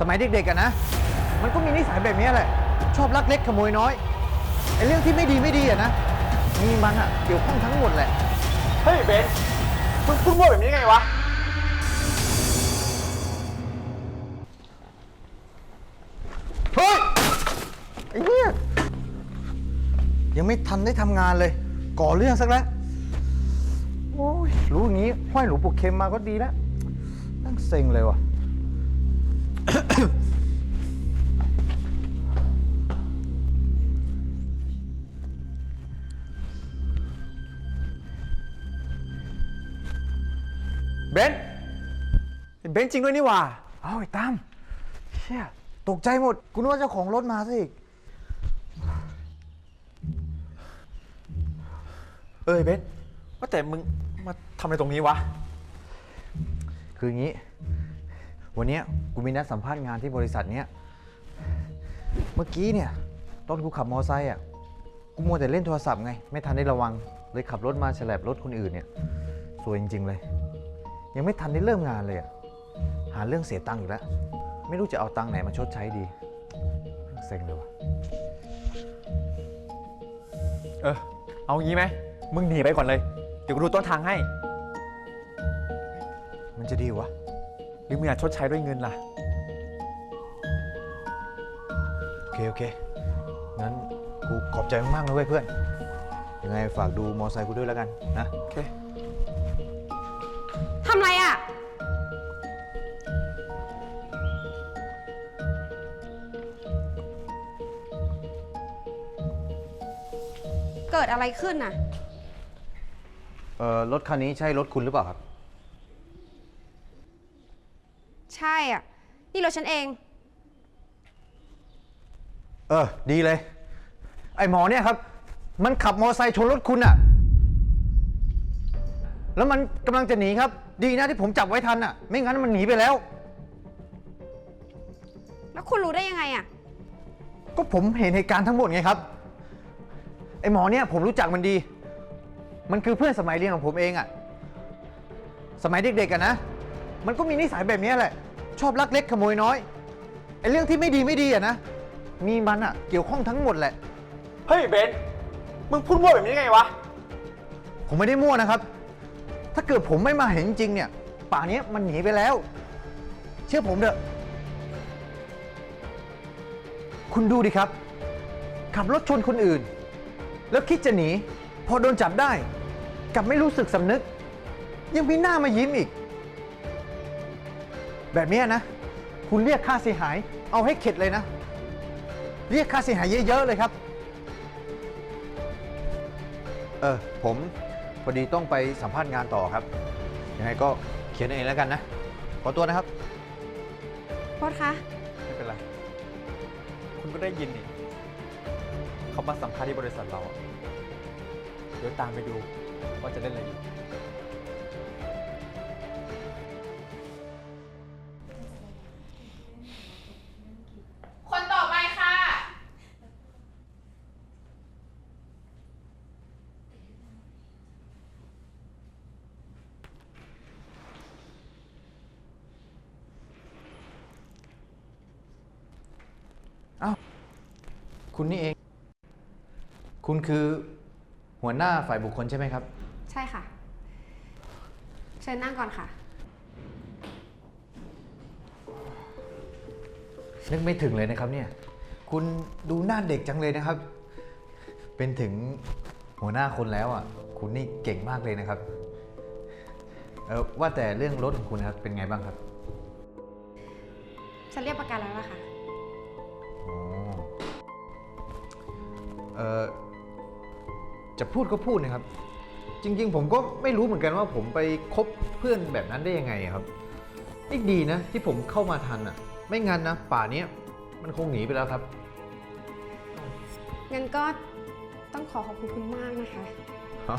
สมัยเด็กๆกันนะ มันก็มีนิสัยแบบนี้แหละ ชอบลักเล็กขโมยน้อยไอ้เรื่องที่ไม่ดีไม่ดีอะนะ มีมันอะเกี่ยวข้องทั้งหมดแหละ เฮ้ยเบนซ์มึงพูดมั่วแบบนี้ได้ไงวะ เฮ้ย ไอ้เนี่ยยังไม่ทันได้ทำงานเลย ก่อเรื่องสักแล้ว โอ้ย รู้อย่างนี้ห้อยหลวงปู่เข็มมาก็ดีแล้วตั้งเซ็งเลยว่ะ เบนซ์เบนซ์จริงด้วยนี่หว่า เอาไอ้ตั้มเชี่ยตกใจหมดกูนึกว่าเจ้าของรถมาซะอีก เอ้ยเบนซ์ว่าแต่มึงมาทำอะไรตรงนี้วะ คืออย่างนี้ วันเนี้ยกูมีนัดสัมภาษณ์งานที่บริษัทเนี้ย เมื่อกี้เนี่ย ตอนกูขับมอไซค์อะ กูมัวแต่เล่นโทรศัพท์ไง ไม่ทันได้ระวัง เลยขับรถมาฉลบรถคนอื่นเนี่ย สวยจริง ๆ เลย ยังไม่ทันได้เริ่มงานเลยอะหาเรื่องเสียตังค์อีกแล้ว ไม่รู้จะเอาตังค์ไหนมาชดใช้ดีเซ็งเลยว่ะเออ เอางี้ไหม มึงหนีไปก่อนเลย เดี๋ยวกูดูต้นทางให้ มันจะดีวะ หรือมึงอยากชดใช้ด้วยเงินล่ะ โอเค โอเค งั้นกูขอบใจมากๆนะเว้ยเพื่อน ยังไงฝากดูมอไซค์กูด้วยแล้วกันนะ โอเค ทำไรอะ เกิดอะไรขึ้นน่ะ เอ่อรถคันนี้ใช่รถคุณหรือเปล่าครับ ใช่อะ นี่รถฉันเอง เออ ดีเลย ไอหมอเนี่ยครับ มันขับมอไซค์ชนรถคุณอะแล้วมันกำลังจะหนีครับ ดีนะที่ผมจับไว้ทันอะไม่งั้นมันหนีไปแล้ว แล้วคุณรู้ได้ยังไงอะ ก็ผมเห็นเหตุการณ์ทั้งหมดไงครับ ไอหมอเนี่ยผมรู้จักมันดี มันคือเพื่อนสมัยเรียนของผมเองอะสมัยเด็กๆกันนะ มันก็มีนิสัยแบบนี้แหละ ชอบลักเล็กขโมยน้อย ไอเรื่องที่ไม่ดีไม่ดีอะนะ มีมันอะเกี่ยวข้องทั้งหมดแหละ เฮ้ยเบนซ์มึงพูดมั่วแบบนี้ได้ไงวะ ผมไม่ได้มั่วนะครับ ถ้าเกิดผมไม่มาเห็นจริงๆเนี่ย ป่านี้มันหนีไปแล้ว เชื่อผมเถอะ คุณดูดิครับ ขับรถชนคนอื่น แล้วคิดจะหนี พอโดนจับได้กลับไม่รู้สึกสำนึก ยังมีหน้ามายิ้มอีก แบบเนี้ยนะ คุณเรียกค่าเสียหาย เอาให้เข็ดเลยนะ เรียกค่าเสียหายเยอะๆเลยครับ เออผม อดีต้องไปสัมภาษณ์งานต่อครับ ยังไงก็เขียนเองแล้วกันนะ ขอตัวนะครับโทษคะ ไม่เป็นไร คุณก็ได้ยินนี่เขามาสัมภาษณ์ที่บริษัทเราอะเดี๋ยวตามไปดูว่าจะเล่นอะไรอีก คุณนี่เอง คุณคือหัวหน้าฝ่ายบุคคลใช่ไหมครับ ใช่ค่ะ เชิญนั่งก่อนค่ะ นึกไม่ถึงเลยนะครับเนี่ย คุณดูหน้าเด็กจังเลยนะครับ เป็นถึงหัวหน้าคนแล้วอะ คุณนี่เก่งมากเลยนะครับ เออว่าแต่เรื่องรถของคุณนะครับเป็นไงบ้างครับ ฉันเรียกประกันแล้วล่ะค่ะ ออจะพูดก็พูดนะครับ จริง ๆ ผมก็ไม่รู้เหมือนกันว่าผมไปคบเพื่อนแบบนั้นได้ยังไงอะครับนี่ดีนะ ที่ผมเข้ามาทันอะ ไม่งั้นนะ ป่าเนี้ยมันคงหนีไปแล้วครับ งั้นก็ต้องขอขอบคุณคุณมากนะคะอ๋อ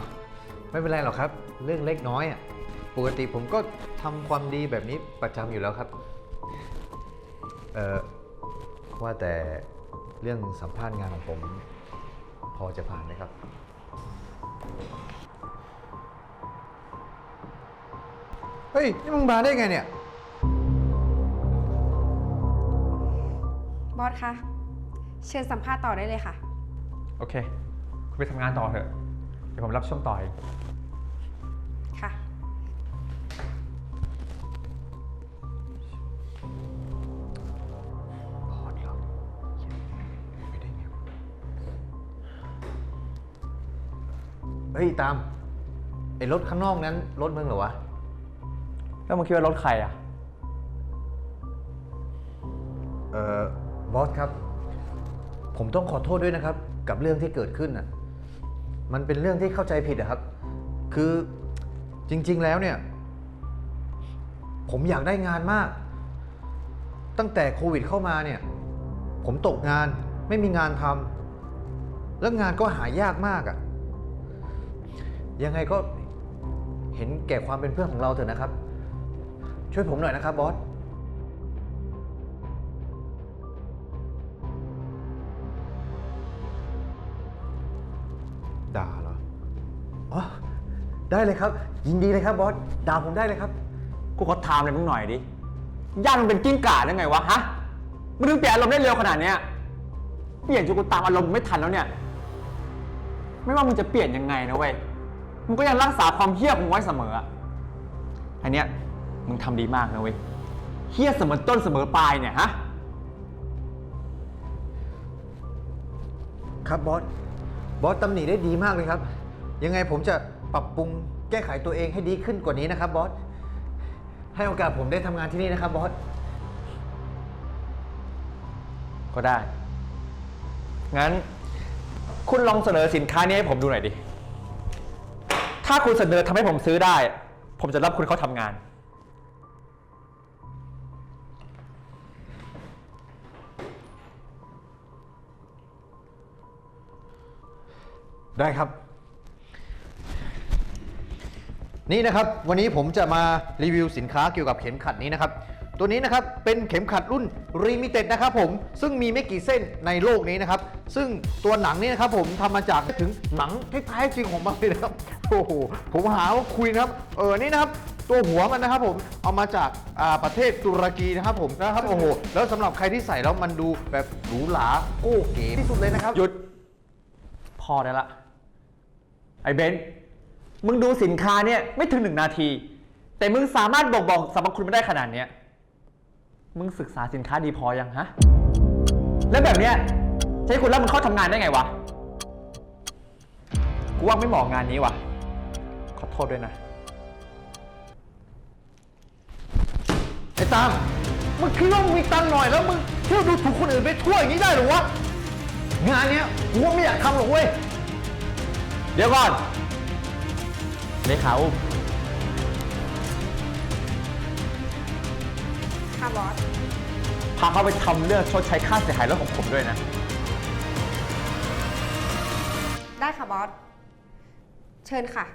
ไม่เป็นไรหรอกครับ เรื่องเล็กน้อยอะ ปกติผมก็ทำความดีแบบนี้ประจำอยู่แล้วครับ เอ่อว่าแต่เรื่องสัมภาษณ์งานของผมพ อจะผ่านไหมครับ เฮ้ย นี่มึงมาได้ไงเนี่ย บอสคะ เชิญสัมภาษณ์ต่อได้เลยค่ะ โอเค คุณไปทำงานต่อเถอะ เดี๋ยวผมรับช่วงต่อเอง เฮ้ยตามไอ้รถข้างนอกนั้นรถมึงเหรอวะ แล้วมึงคิดว่ารถใครอะ เอ่อบอสครับ ผมต้องขอโทษด้วยนะครับ กับเรื่องที่เกิดขึ้นน่ะ มันเป็นเรื่องที่เข้าใจผิดอะครับ คือจริง ๆ แล้วเนี่ย ผมอยากได้งานมาก ตั้งแต่โควิดเข้ามาเนี่ย ผมตกงานไม่มีงานทำแล้วงานก็หายากมากอะ ยังไงก็เห็นแก่ความเป็นเพื่อนของเราเถอะนะครับ ช่วยผมหน่อยนะครับบอส ด่าเหรอ อ๋อ ได้เลยครับ ยินดีเลยครับบอสด่าผมได้เลยครับ กูขอถามเลยมึงหน่อยดิ ย่านมึงเป็นกิ้งก่าได้ไงวะฮะ มึงถึงเปลี่ยนอารมณ์ได้เร็วขนาดเนี้ย เปลี่ยนจนกูตามอารมณ์ไม่ทันแล้วเนี่ย ไม่ว่ามึงจะเปลี่ยนยังไงนะเว้ย มึงก็ยังรักษาความเฮี้ยของมึงไว้เสมออะอันเนี้ยมึงทำดีมากนะเว้ยเฮี้ยเสมอต้นเสมอปลายเนี่ยฮะ ครับบอส บอสตำหนิได้ดีมากเลยครับ ยังไงผมจะปรับปรุงแก้ไขตัวเองให้ดีขึ้นกว่านี้นะครับบอส ให้โอกาสผมได้ทำงานที่นี่นะครับบอส ก็ได้ งั้น คุณลองเสนอสินค้านี้ให้ผมดูหน่อยดิ ถ้าคุณเสนอทำให้ผมซื้อได้ ผมจะรับคุณเข้าทำงาน ได้ครับ นี่นะครับ วันนี้ผมจะมารีวิวสินค้าเกี่ยวกับเข็มขัดนี้นะครับ ตัวนี้นะครับเป็นเข็มขัดรุ่น Limited นะครับผมซึ่งมีไม่กี่เส้นในโลกนี้นะครับซึ่งตัวหนังนี้นะครับผมทำมาจากถึงหนังแท้ายๆจริงของมันเลยนะครับโอ้โหผมหาว่าคุยนะครับเออนี่นะครับตัวหัวมันนะครับผมเอามาจากาประเทศตุรกีนะครับผมนะครับโอ้โหแล้วสำหรับใครที่ใส่แล้วมันดูแบบหรูหราโก้เก๋ที่สุดเลยนะครับหยุดพอได้ละไอ้เบนมึงดูสินค้าเนี่ยไม่ถึงหนึ่งนาที แต่มึงสามารถบอกบอกสรรพคุณไม่ได้ขนาดเนี้ย มึงศึกษาสินค้าดีพอยังฮะ แล้วแบบเนี้ยให้คุณรับมึงเข้าทำงานได้ไงวะ กูว่าไม่เหมาะงานนี้วะขอโทษด้วยนะ ไอ้ตาม มึงคิดว่ามึงมีตังค์หน่อยแล้วมึงเที่ยวดูถูกคนอื่นไปทั่วอย่างนี้ได้หรอวะ งานเนี้ยกูว่าไม่อยากทำหรอกเว้ย เดี๋ยวก่อนเลขาอุ้ม ค่ะบอส พาเขาไปทำเรื่องชดใช้ค่าเสียหายรถของผมด้วยนะ ได้ค่ะบอส เชิญค่ะ